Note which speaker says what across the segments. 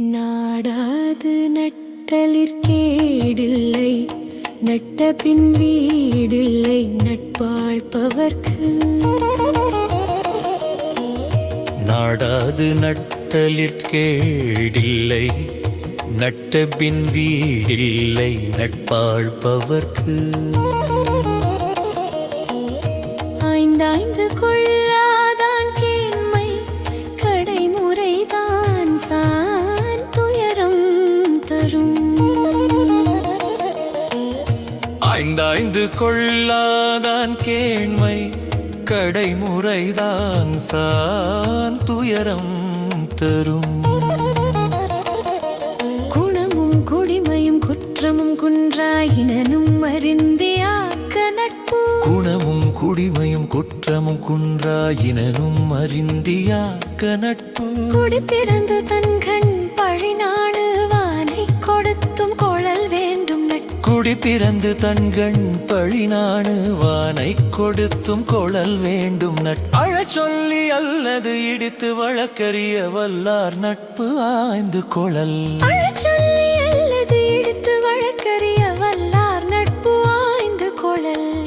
Speaker 1: நாடாது நட்டலிற்கேடில்லை நட்ட பின் வீடில்லை நட்பாழ்பவர்க்கு.
Speaker 2: நாடாது நட்டலிற்கேடில்லை நட்டபின் வீடில்லை நட்பாழ்பவர்க்கு.
Speaker 1: ஆய்ந்தாய்ந்து கொள்ளாதான்
Speaker 2: ஆய்ந்தாய்ந்து கொள்ளாதான் கேண்மை கடைமுறைதான் சான் துயரம் தரும்.
Speaker 1: குணமும் குடிமையும் குற்றமும் குன்றாயினும் அறிந்தே ஆக்க நட்பு.
Speaker 2: குணமும் குடிமையும் குற்றமும் குன்றாயினும் அறிந்தியாக்க நட்பு.
Speaker 1: குடி பிறந்து தன் கண் பழிநாடு
Speaker 2: குடி பிறந்து தன்கண் பழிநாடு வானை கொடுத்தும் கொழல் வேண்டும் அழச் சொல்லி அல்லது இடித்து வழக்கறிய வல்லார் நட்பு ஆய்ந்து கொழல்.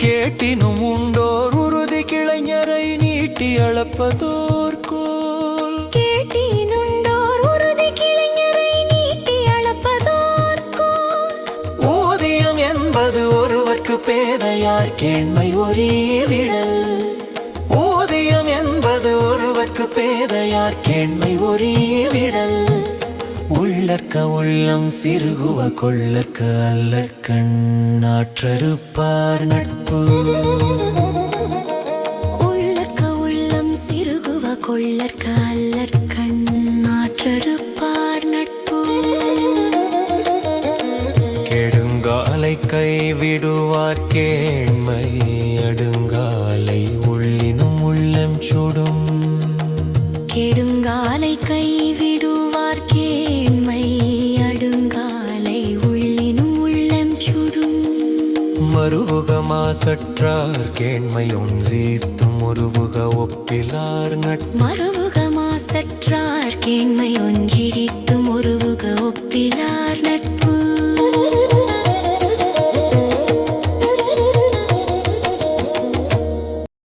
Speaker 2: கேட்டினும் உண்டோர் உறுதி கிளைஞரை நீட்டி அளப்பதோர் என்பது ஒருவர்க்கு பேதையார் கேண்மை ஒரே விடல். ஊதியம் என்பது ஒருவர்க்கு பேதையார் கேண்மை ஒரே விடல். உள்ளற்க உள்ளம் சிறுகுவ கொள்ளற்க அல்லற்கண் ஆற்றறுப்பார் நட்பு.
Speaker 1: உள்ளற்க உள்ளம் சிறுகுவ கொள்ளற்க அல்லற் கண்ணாற்றறுப்பார்
Speaker 2: கெடுங்காலை கைவிடுவார் கேண்மை அடுங்காலை உள்ளினும் உள்ளம் சுடும்.
Speaker 1: கெடுங்காலை கைவிடுவார் கேண்மை அடுங்காலை உள்ளினும் உள்ளம் சுடும்.
Speaker 2: மறுவுகமா சற்றார் கேண்மை ஒன்றீத்தும் உருவுக ஒப்பிலார் நட்பு.
Speaker 1: மறுவுகமா சற்றார் கேண்மை